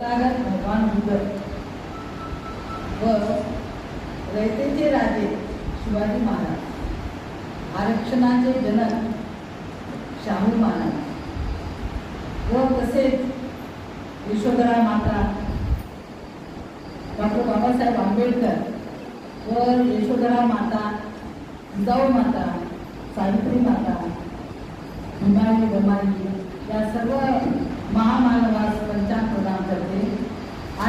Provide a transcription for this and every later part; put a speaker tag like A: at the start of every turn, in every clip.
A: तारक भगवान बुद्ध व रयतेचे राजे शिवाजी महाराज. आरक्षणाचे जनक शाहू महाराज. व तसेच यशोधरा माता डॉक्टर बाबासाहेब आंबेडकर व यशोधरा माता जिजाऊ माता सावित्री माता भीमाई गमाई या सर्व महामानवास पंचा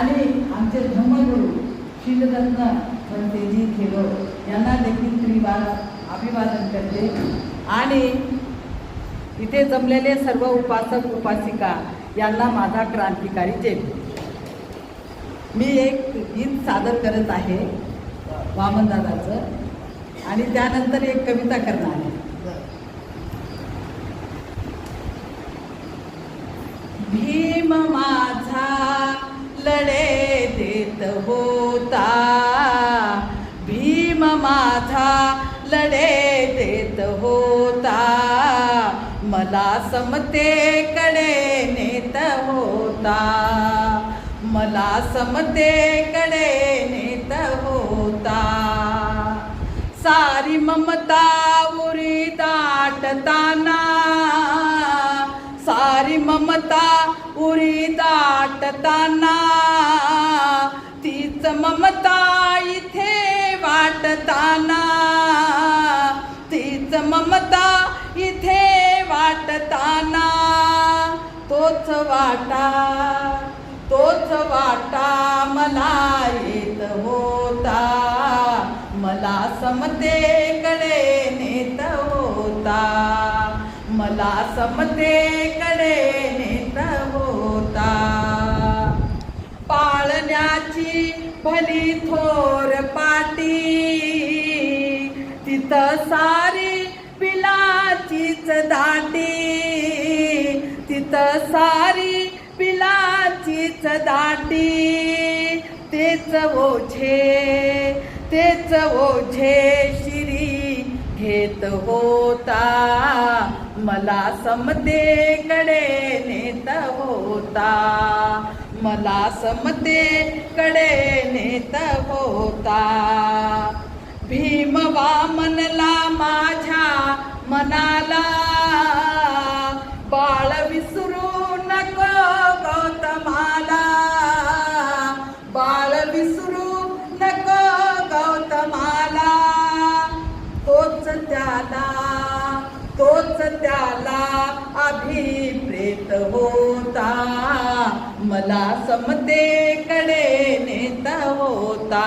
A: आणि आमचे धर्मगुरू शिलरत्न पंतेजी खेलो यांना देखील त्रिवार अभिवादन करते. आणि इथे जमलेले सर्व उपासक उपासिका यांना माझा क्रांतिकारी जय. मी एक गीत सादर करत आहे वामनदादाचं आणि त्यानंतर एक कविता करणार आहे. भीम माझा लढे देत होता. भीम माझा लढे देत होता. मला समतेकडे नेत होता. मला समतेकडे नेत होता. सारी ममता उरी दाटताना सारी ममता उरी दाटताना तीच ममता इथे वाटताना तीच ममता इथे वाटताना तोच वाटा तोच वाटा मला येत होता. मला समतेकडे नेत होता. मला समतेकडे नेत होता. पाळण्याची भली थोर पाटी. तिथं सारी पिलाचीच दाटी. तिथं सारी पिलाचीच दाटी. तेच ओझे तेच ओझे शिरी घेत होता. मला समतेकडे नेत होता. मला समते कडे नेत होता. भीम वामनला माझ्या मनाला. बाळ विसरू नको गौतमाला. बाळ विसरू नको गौतमाला. तोच त्याला तोच त्याला अभिप्रेत होता मला समतेकडे नेता होता.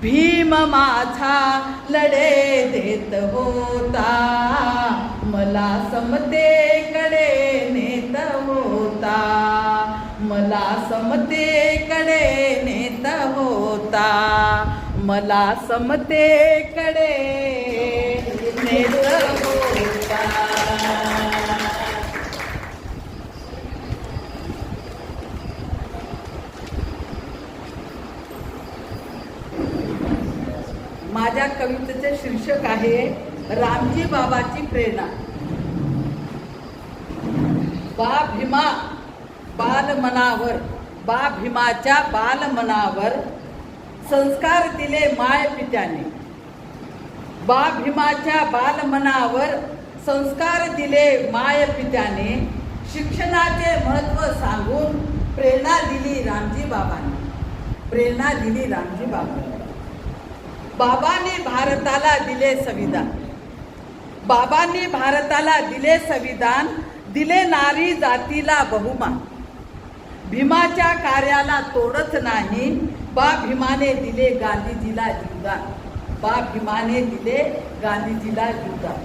A: भीम माझा लढे देत होता. मला समतेकडे नेत होता. मला समतेकडे नेत होता. मला समतेकडे नेत होता माझ्या कवितेचे शीर्षक आहे रामजी बाबाची प्रेरणा. बा भीमा बाल मनावर बा भीमाच्या बाल मनावर संस्कार दिले माय पित्याने. बा भीमाच्या बाल मनावर संस्कार दिले माय पित्याने शिक्षणाचे महत्त्व सांगून प्रेरणा दिली रामजी बाबांनी. प्रेरणा दिली रामजी बाबांनी. बाबांनी भारताला दिले संविधान. बाबांनी भारताला दिले संविधान दिले नारी जातीला बहुमान. भीमाच्या कार्याला तोडच नाही बा भीमाने दिले गांधीजीला जीवदान. बा भीमाने दिले गांधीजीला जीवदान.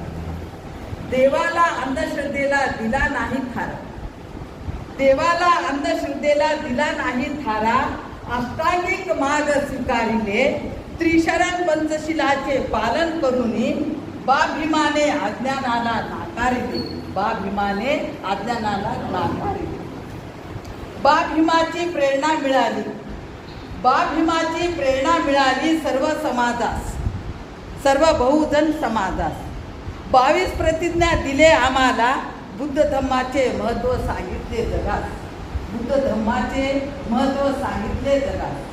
A: देवाला अंधश्रद्धेला दिला नाही थारा. देवाला अंधश्रद्धेला दिला नाही थारा. अष्टांगिक मार्ग स्वीकारिले त्रिशरण पंचशिलाचे पालन करून बाभिमाने अज्ञानाला नाकारिले बाभिमाने अज्ञानाला नाकारिले बाभिमाची प्रेरणा मिळाली. बाभिमाची प्रेरणा मिळाली सर्व समाजास. सर्व बहुजन समाजास. बावीस प्रतिज्ञा दिले आम्हाला बुद्ध धम्माचे महत्त्व सांगितले जगात बुद्ध धम्माचे महत्त्व सांगितले जगात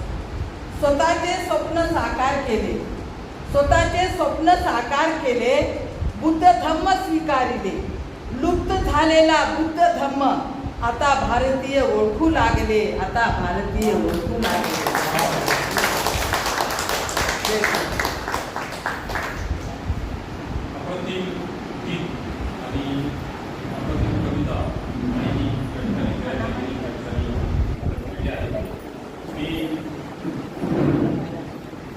A: स्वतःचे स्वप्न साकार केले. स्वतःचे स्वप्न साकार केले बुद्ध धम्म स्वीकारिले. लुप्त झालेला बुद्ध धम्म आता भारतीय ओळखू लागले आता भारतीय ओळखू लागले
B: अप्रतिम गीत आणि अप्रतिम कविता आणि कवितांनी तयार केलेली कवितांनी लिहिली आहे मी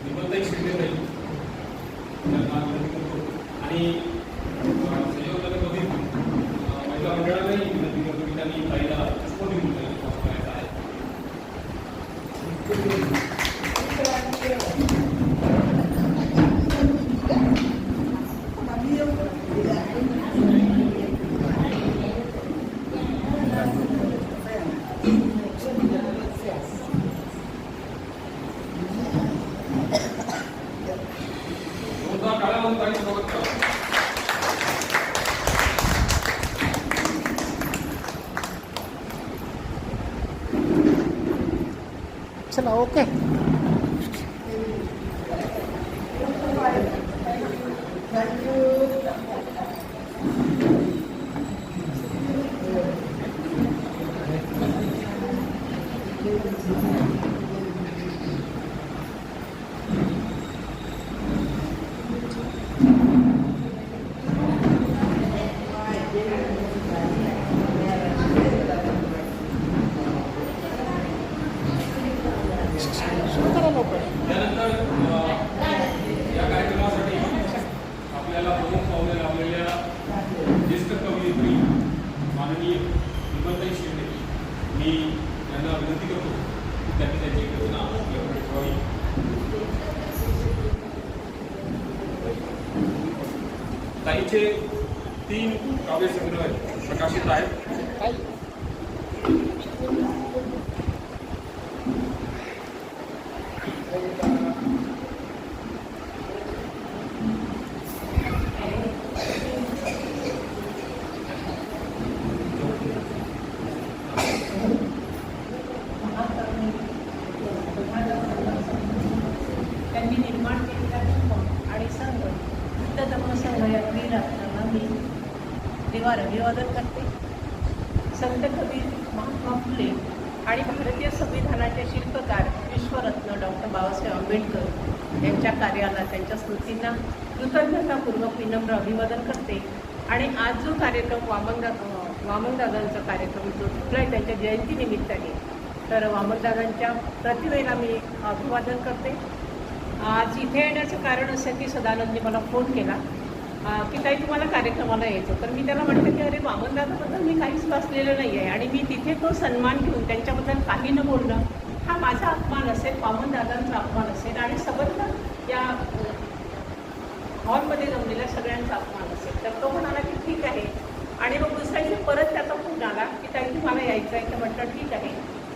B: निबंधही शिकले नाही त्यांना विनंती करतो आणि अं, संयोजकांमध्ये अं, महिला मंडळालाही विनंती करतो की त्यांनी ताईला पुष्पदिन करायचं आहे जोरदार टाळ्या वाजवून ताईचं स्वागत करा
C: चला ओके सुरू
B: ताईचे तीन काव्यसंग्रह प्रकाशित आहेत
D: आंबेडकर यांच्या कार्याला त्यांच्या स्मृतींना कृतज्ञतापूर्वक विनम्र अभिवादन करते. आणि आज जो कार्यक्रम वामनदा वामनदादांचा कार्यक्रम जो ठेवला आहे त्यांच्या जयंतीनिमित्ताने तर वामनदादांच्या प्रतिमेला मी अभिवादन करते. आज इथे येण्याचं कारण असं की सदानंदने मला फोन केला की ताई तुम्हाला कार्यक्रमाला यायचं तर मी त्याला म्हटलं की अरे वामनदादाबद्दल मी काहीच वाचलेलं नाही आहे आणि मी तिथे तो सन्मान घेऊन त्यांच्याबद्दल काही न बोलणं हा माझा अपमान असेल वामनदादांचा अपमान असेल आणि सबंध या हॉलमध्ये जमलेल्या सगळ्यांचा अपमान असेल. तर तो म्हणाला की ठीक आहे. आणि मग दुसऱ्या दिवशी परत त्याचा फोन आला की ताई तुम्हाला यायचं आहे. तर म्हटलं ठीक आहे.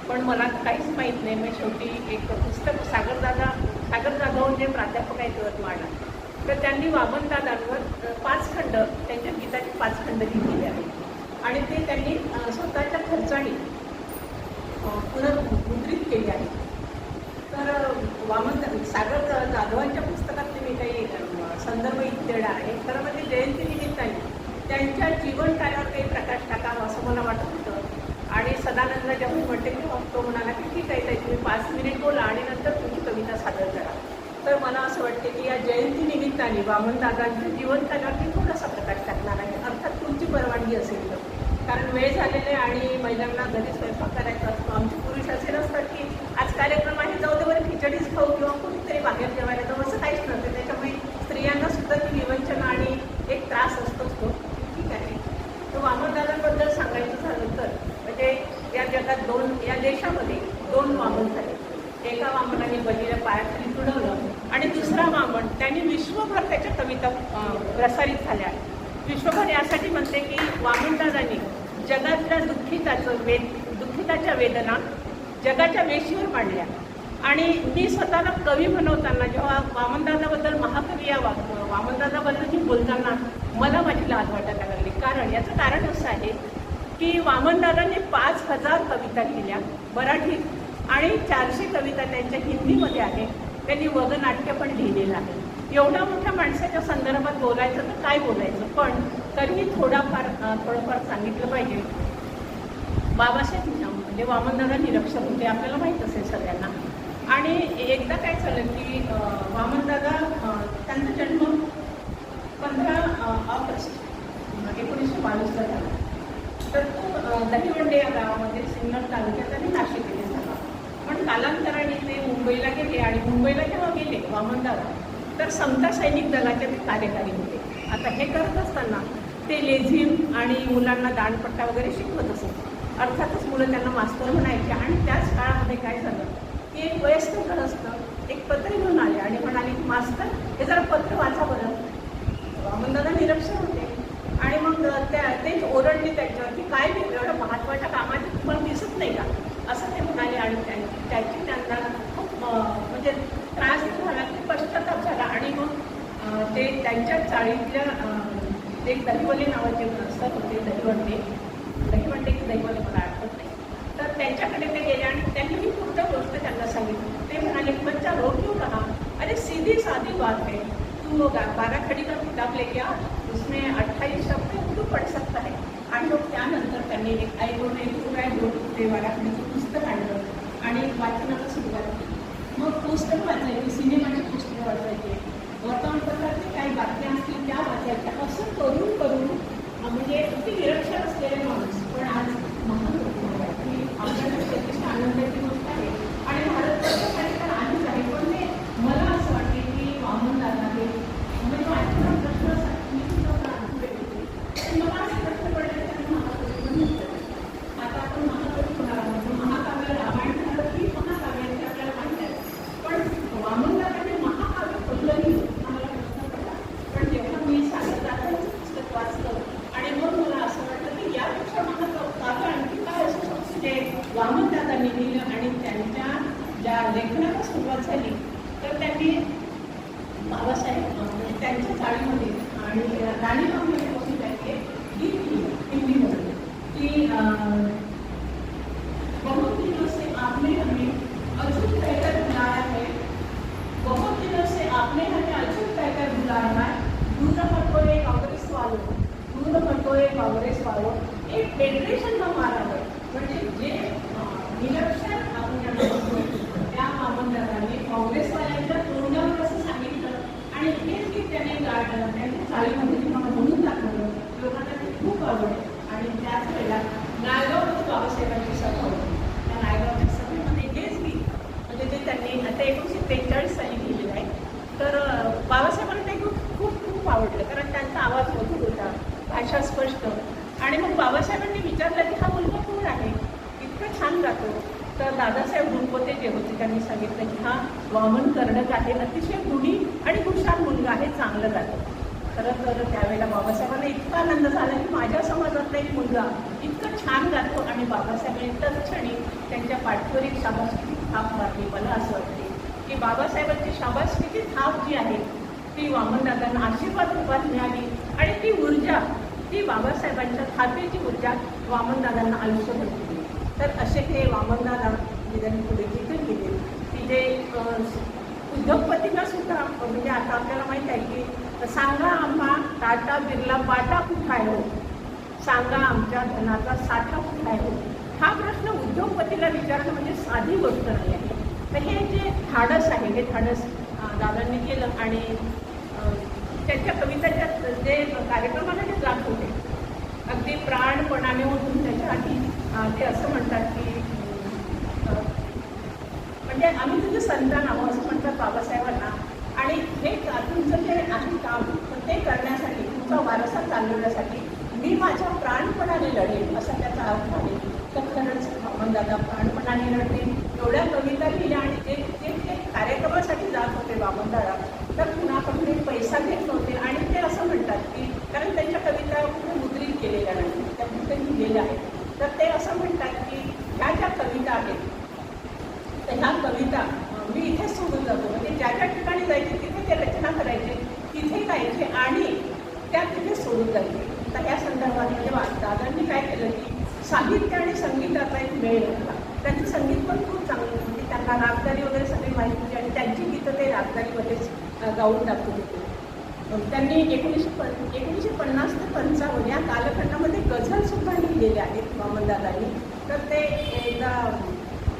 D: पण मला काहीच माहीत नाही. मी शेवटी एक पुस्तक सागरदादा सागर जाधव जे प्राध्यापक आहेत यवतमाळला तर त्यांनी वामनदादांवर पाच खंड त्यांच्या गीताचे पाच खंड लिहिलेले आहेत. आणि ते त्यांनी स्वतःच्या खर्चाने पुनर्भूत पुनर्मुद्रित केली आहे. तर वामन सागर जा- जाधवांच्या पुस्तकातले मी काही संदर्भ इथे आहे. खरं म्हणजे जयंतीनिमित्ताने त्यांच्या जीवन कार्यावर काही प्रकाश टाकावा असं मला वाटत होतं. आणि सदानंद जेव्हा मी म्हटले की तो म्हणाला की ठीक आहे ताई तुम्ही पाच मिनिट बोला आणि नंतर तुमची कविता सादर करा. तर मला असं वाटते की या जयंतीनिमित्ताने वामनदादांच्या जीवन कार्यावरती थोडासा प्रकाश टाकणार आहे. अर्थात तुमची परवानगी असेल तर. कारण वेळ झालेले आणि महिलांना घरी स्वयंपाक करायचा असतो. आमचे पुरुष असे नसतात की आज कार्यक्रम आहे जाऊ दे बरं खिचडीच खाऊ किंवा कुठेतरी बाहेर जेवायला जाऊ असं काहीच नसतं. त्याच्यामुळे स्त्रियांना सुद्धा ती विवंचना आणि एक त्रास असतोच तो ठीक आहे. तो वामनदादांबद्दल सांगायचं झालं तर म्हणजे या जगात दोन या देशामध्ये दोन वामन झाले. एका वामनाने बलीला पायाखाली तुडवलं आणि दुसरा वामन त्यांनी विश्वभर त्याच्या कविता प्रसारित झाल्या. विश्वभर यासाठी म्हणते की वामनदादांनी जगातल्या दुःखिताचं वेद दुःखिताच्या वेदना जगाच्या वेशीवर मांडल्या. आणि मी स्वतःला कवी बनवताना जेव्हा वामनदादाबद्दल महाकवी या वागतो वामनदादाबद्दल मी बोलताना मला माझी लाज वाटायला लागली. कारण याचं कारण असं आहे की वामनदादांनी पाच हजार कविता केल्या मराठीत आणि चारशे कविता त्यांच्या हिंदीमध्ये आहे. त्यांनी वगनाट्य पण लिहिलेलं आहे. एवढ्या मोठ्या माणसाच्या संदर्भात बोलायचं तर काय बोलायचं? पण तरीही थोडाफार थोडंफार सांगितलं पाहिजे. बाबासाहेब म्हणजे वामनदादा निरक्षर होते आपल्याला माहीत असेल सगळ्यांना. आणि एकदा काय झालं की वामनदादा त्यांचा जन्म पंधरा ऑगस्ट एकोणीसशे बावीसला झाला. तर तो दहिवंडे या गावामध्ये सिन्नर तालुक्यात आणि नाशिक येथे झाला. पण कालांतराने ते मुंबईला गेले आणि मुंबईला जेव्हा गेले वामनदादा तर समता सैनिक दलाचे ते कार्यकारी होते. आता हे करत असताना ते लेझिम आणि मुलांना दाणपट्टा वगैरे शिकवत असत. अर्थातच मुलं त्यांना मास्तर म्हणायचे आणि त्याच काळामध्ये काय झालं? की एक वयस्कर असतं एक पत्र घेऊन आले आणि म्हणाले की मास्तर हे जरा पत्र वाचा बरं. वामनदादा निरक्षर होते. आणि मग त्या तेच ओरडले त्याच्यावर की काय नाही एवढं महत्त्वाच्या कामाचे तुम्हाला दिसत नाही का? असं ते म्हणाले आणि त्याची त्यांना खूप म्हणजे त्रास झाला की पश्चाताप झाला. आणि मग ते त्यांच्या चाळीतल्या ते एक दहिवले नावाचे असतात होते दहीवंडे. दहीवंडे की दहीवले मला आठवत नाही. तर त्यांच्याकडे ते गेले आणि त्यांनी मी पूर्ण गोष्ट त्यांना सांगितली? ते म्हणाले बच्चा रो क्यों रहा अरे सीधी साधी बात है तू बारा खडी का किताब लेके आ उसमें अट्ठाईस शब्द उर्दू पड पढ़ सकता है आणि मग त्यानंतर त्यांनी एक आई दोन तू काय दोन ते बारा खडीचं पुस्तक आणलं. आणि वाचनाला सुरुवात केली. मग पुस्तक वाचायची सिनेमाची पुस्तकं वाचायची. वर्तमानपत्रातली काही बातम्या असतील त्या वाचायच्या असं करून करून अं, म्हणजे अगदी निरक्षर असलेले माणूस पण आज महान लोक आहेत की आपल्याला त्याची आनंदाची गोष्ट आहे आणि भारत सरकारसाठी तर आहेच आहे पण ते मला असं वाटते की वामन दादा हे म्हणजे माझ्या प्रश्न असा की मी सुद्धा प्रार्थना केली. पण मला असे प्रश्न पडले की त्यांनी महाकवी पण म्हटलं. आता आपण महाकवी कोणाला म्हणतो महाकाव्य रामायण झालं की महाकाव्याचे आपल्याला माहिती आहे पण वामन दादाने महाकाव्य कुठलंही आम्हाला प्रश्न पडला पण जेव्हा मी सागर दादांचं पुस्तक वाचलं आणि मग मला असं वाटलं की यापेक्षा महाकाव्य आणखी काय असू शकतं जे वामन दादांनी लिहिलं आणि त्यांच्या ज्या लेखनाला सुरुवात झाली तर त्यांनी बाबासाहेब अं, म्हणजे त्यांच्या चाळीमध्ये आणि राणीबामध्ये होती त्यांचे गीत लिहिलं हिंदीमध्ये की अं, बहुत दिनों से आपने हमें अचूक कहकर बुलाया है बहुत दिनों से आपने हमें अचूक कहकर बुलाया है दूर हटोए काँग्रेस वालों दूर हटोए काँग्रेस वालों एक फेडरेशन का मारा है म्हणजे जे अं, निरक्षर आपण ज्यांना म्हणतो, त्या मामलदाराने काँग्रेसवाल्यांच्या तोंडावर असं सांगितलं आणि हेच की त्याने गाडलं त्यांच्या चाळीमध्ये तुम्हाला म्हणून दाखवलं लोकांना ते खूप आवडलं आणि त्याच वेळेला नायगावमध्ये बाबासाहेबांची सभा होती त्या नायगावच्या सभेमध्ये हेच गीत म्हणजे ते त्यांनी आता एकोणीसशे त्रेचाळीस साली लिहिलेलं आहे तर अं, बाबासाहेबांना ते खूप खूप खूप आवडलं कारण त्यांचा आवाज मधुर होता भाषा स्पष्ट आणि मग बाबासाहेबांनी विचारलं की हा मुलगा कोण आहे इतकं छान गातो तर दादासाहेब ठिकाणी त्यांनी सांगितलं की हा वामन कर्णक आहे अतिशय गुणी आणि हुशार मुलगा आहे चांगलं जातं खरं तर त्यावेळेला बाबासाहेबांना इतका आनंद झाला की माझ्या समाजातला एक मुलगा इतकं छान गातो आणि बाबासाहेबांनी तत्क्षणी त्यांच्या पाठीवर एक शाबासकीची थाप मारली. मला असं वाटते की बाबासाहेबांची शाबासकीची थाप जी आहे ती वामनदादांना आशीर्वाद रूपात मिळाली आणि ती ऊर्जा ती बाबासाहेबांच्या थापेची ऊर्जा वामनदादांना आयुष्य दिली. तर असे हे वामनदादा जे पुढे जिथे गेले. की जे उद्योगपतींना सुद्धा म्हणजे आता आपल्याला माहीत आहे की सांगा आम्हा टाटा बिर्ला बाटा कुठं आहे हो? सांगा आमच्या धनाचा साठा कुठं आहे हो? हा प्रश्न उद्योगपतीला विचारणं म्हणजे साधी गोष्ट नाही आहे. तर हे जे धाडस आहे हे धाडस दादांनी केलं आणि त्यांच्या कविताच्या जे कार्यक्रमाला जे जात होते. अगदी प्राणपणाने उठून त्याच्यासाठी ते असं म्हणतात की म्हणजे आम्ही तुझे संतान आहोत असं म्हणतात बाबासाहेबांना. आणि हे तुमचं जे आहे काम ते करण्यासाठी तुमचा वारसा चालवण्यासाठी मी माझ्या प्राणपणाने लढेन असा त्याचा अर्थ आहे. तर खरंच दादा प्राणपणाने लढले एवढ्या कविता लिहिल्या आणि ते ते कार्यक्रमासाठी जात होते बाबनदादा तर कुणाकडून पैसा घेत नव्हते. आणि ते असं म्हणतात की कारण त्यांच्या कविता कुठे मुद्रित केलेल्या नाही त्या कुठे लिहिलेल्या आहेत. तर ते असं म्हणतात की ह्या ज्या कविता आहेत रचना कविता मी इथेच सोडून जातो. म्हणजे ज्या ज्या ठिकाणी जायचे तिथे ते रचना करायचे तिथे गायचे आणि त्या तिथे सोडून जायचे. तर या संदर्भात म्हणजे आणि मी काय केलं की साहित्य आणि संगीताचा एक मेळ होता. त्यांचं संगीत पण खूप चांगलं म्हणजे त्यांना रागदारी वगैरे सगळी माहिती होती आणि त्यांची गीतं ते रागदारीमध्येच गाऊन दाखवत होते. त्यांनी एकोणीसशे पन एकोणीसशे पन्नास ते पंचावन्न या कालखंडामध्ये गझलसुद्धा लिहिलेले आहेत वामनदादांनी तर ते एकदा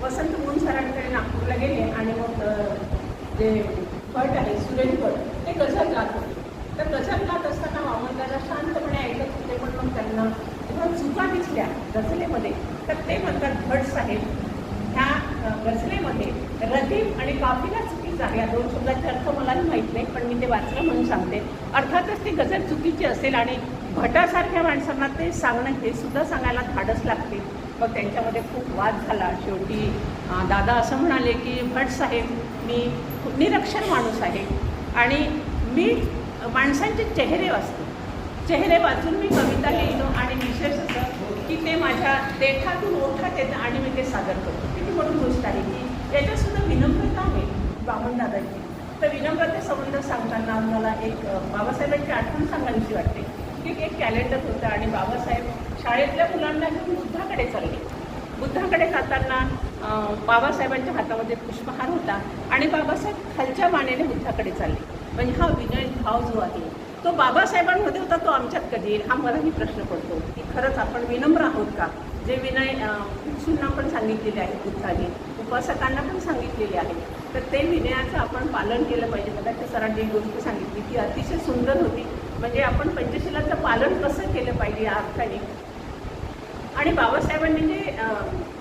D: वसंत मून सरांकडे नागपूरला गेले आणि मग जे भट आहे सुरेश भट ते गझल गात होते. तर गझल गात असताना वामनदादा शांतपणे ऐकत होते पण मग त्यांना जेव्हा चुका दिसल्या गझलेमध्ये तर ते म्हणतात भट साहेब ह्या गझलेमध्ये रदीफ आणि काफीला चुकीचा या दोन शब्दाचे अर्थ मलाही माहीत नाही पण मी ते वाचलं म्हणून सांगते. अर्थातच ती गझल चुकीची असेल आणि भटासारख्या माणसांना ते सांगणं हे सुद्धा सांगायला धाडस लागते. मग त्यांच्यामध्ये खूप वाद झाला. शेवटी दादा असं म्हणाले की भट साहेब मी खूप निरक्षर माणूस आहे आणि मी माणसांचे चेहरे वाचते. चेहरे वाचून मी कविता लिहिलो आणि विशेष असं की ते माझ्या देठातून ओठात येतं आणि मी ते सादर करतो. किती मोठी गोष्ट आहे की याच्यातसुद्धा विनम्रता आहे बामणदादांची तर विनम्रते संबंध सांगताना मला एक बाबासाहेबांची आठवण सांगायची वाटते. की एक कॅलेंडर होतं आणि बाबासाहेब शाळेतल्या मुलांना घेऊन बुद्धाकडे चालले? बुद्धाकडे जाताना बाबासाहेबांच्या हातामध्ये पुष्पहार होता आणि बाबासाहेब खालच्या मानेने बुद्धाकडे चालले. म्हणजे हा विनय भाव जो आहे तो बाबासाहेबांमध्ये होता तो आमच्यात कधी येईल? हा मलाही प्रश्न पडतो की खरंच आपण विनम्र आहोत का? जे विनय भिक्षूंना पण सांगितलेले आहे बुद्धाने उपासकांना पण सांगितलेले आहे तर ते विनयाचं आपण पालन केलं पाहिजे. कदाचित सरांनी गोष्ट सांगितली ती अतिशय सुंदर होती. म्हणजे आपण पंचशिलाचं पालन कसं केलं पाहिजे या अर्थाने? आणि बाबासाहेबांनी जे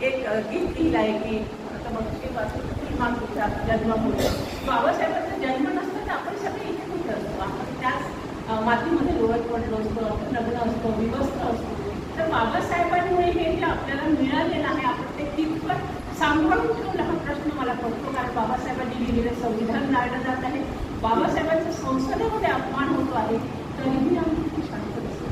D: एक गीत लिहिलं आहे की आता मग ते वाचून मागचा जन्मामुळे बाबासाहेबांचा जन्म नसतो तर आपण सगळे इथे कुठे असतो आपण त्याच मातीमध्ये लोळत पडलो असतो आपण लग्न असतो विवस्त असतो. तर बाबासाहेबांमुळे हे जे आपल्याला मिळालेलं आहे आपण ते कितपत सांभाळून ठेवलं हा प्रश्न मला पडतो. कारण बाबासाहेबांनी लिहिलेलं संविधान लावलं जात आहे. बाबासाहेबांचं संसदेमध्ये अपमान होतो आहे. तरीही आम्ही शांत बसतो.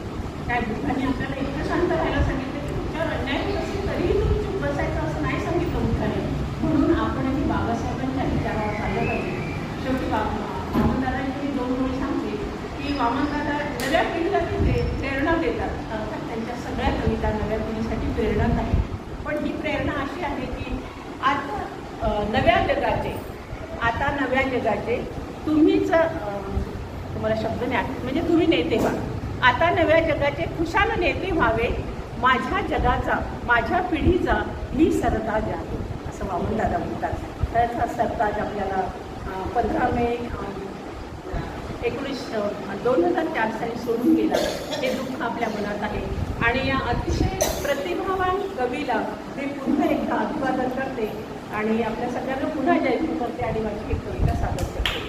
D: काय दुःखाने आपल्याला इतकं शांत राहायला सांगितलं की तुमच्यावर अन्याय होत असेल तरीही तुम्ही चूप बसायचं असं नाही सांगितलं बुद्धाने म्हणून आपणही बाबासाहेबांच्या विचारावर चाललं पाहिजे शेवटी बा वामनदादांची दोन ओळी सांगते की नव्या पिढीला ते प्रेरणा देतात. अर्थात त्यांच्या सगळ्या कविता नव्या पिढीसाठी प्रेरणाच आहे. पण ही प्रेरणा अशी आहे की आता नव्या जगाचे आता नव्या जगाचे तुम्हीच तुम्हाला शब्द नाही आठवत म्हणजे तुम्ही नेते व्हा. आता नव्या जगाचे खुशाल नेते व्हावे माझ्या जगाचा माझ्या पिढीचा मी सरताज आहे असं वामनदादा म्हणतात. त्याचा सरताज आपल्याला पंधरा मे एकोणीस दोन हजार चार साली सोडून गेला. हे दुःख आपल्या मनात आहे. आणि या अतिशय प्रतिभावान कवीला मी पुन्हा एकदा अभिवादन करते. आणि आपल्या सगळ्यांना पुन्हा जयंती करते आणि माझी एक कविता सादर करते.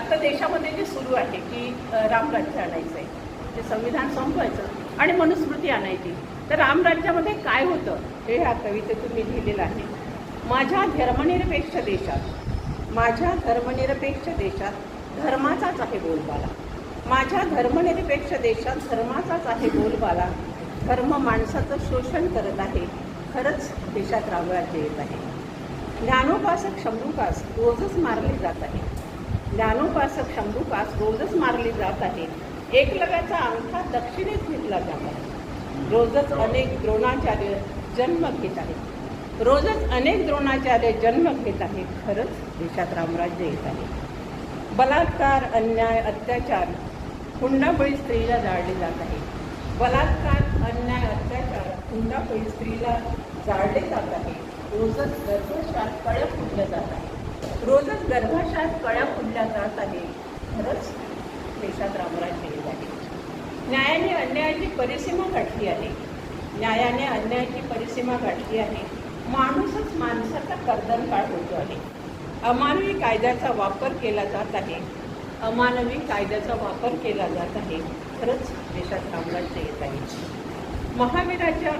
D: आता देशामध्ये जे सुरू आहे की राम रामराज्य आणायचं आहे ते संविधान संपवायचं आणि मनुस्मृती आणायची. तर रामराज्यामध्ये काय होतं? हे ह्या कवितेतून मी लिहिलेलं आहे. माझ्या धर्मनिरपेक्ष देशात माझ्या धर्मनिरपेक्ष देशात धर्माचाच आहे बोलबाला. माझ्या धर्मनिरपेक्ष देशात धर्माचाच आहे बोलबाला. धर्म माणसाचं शोषण करत आहे. खरंच देशात रामराज्य येत आहे. ज्ञानोपासक शंभूकास रोजच मारले जात आहे. ज्ञानोपासक शंभूकास रोजच मारले जात आहे. एकलव्याचा अंगठा दक्षिणेत घेतला जात. आहे रोजच अनेक द्रोणाचार्य जन्म घेत आहेत. रोजच अनेक द्रोणाचार्य जन्म घेत आहेत. खरंच देशात रामराज्य येत आहे. बलात्कार अन्याय अत्याचार हुंडाबळी स्त्रीला जाळले जात आहे. बलात्कार अन्याय अत्याचार हुंडाबळी स्त्रीला जाळले जात आहे. रोजच गर्भशात कळ्या फुटल्या जात आहे. रोजच गर्भाशात कळ्या फुटल्या जात आहे. खरंच देशात रामराज येत आहे. न्यायाने अन्यायाची परिसीमा गाठली आहे. न्यायाने अन्यायाची परिसीमा गाठली आहे. माणूसच माणसाचा कर्दनकाळ होतो आहे. अमानवी कायद्याचा वापर केला जात आहे. अमानवी कायद्याचा वापर केला जात आहे. खरंच देशात रामराज्य येत आहे. महावीराच्या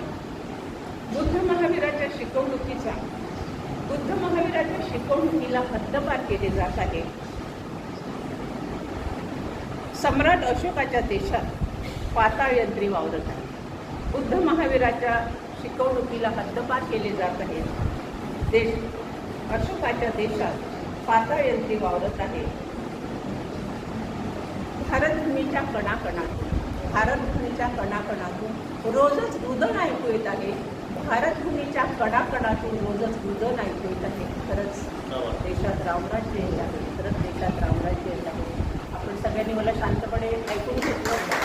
D: बुद्ध महावीराच्या शिकवणुकीचा बुद्ध महावीराच्या शिकवणुकीला हद्दपार केले जात आहे. सम्राट अशोकाच्या देशात पाताळयंत्री वावरत आहे. बुद्ध महावीराच्या शिकवणुकीला हद्दपार केले जात आहे. देश अशोकाच्या देशात पाताळयंत्री वावरत आहे. भारतभूमीच्या कणाकणातून भारतभूमीच्या कणाकणातून रोजच रुदन ऐकू येत आहे. भारतभूमीच्या कणाकणातून रोजच रुदन ऐकू येत आहे. खरंच देशात रामराज्य येत आहे. खरंच देशात रामराज्य येत आहे. सगळ्यांनी मला शांतपणे ऐकून घेतलं.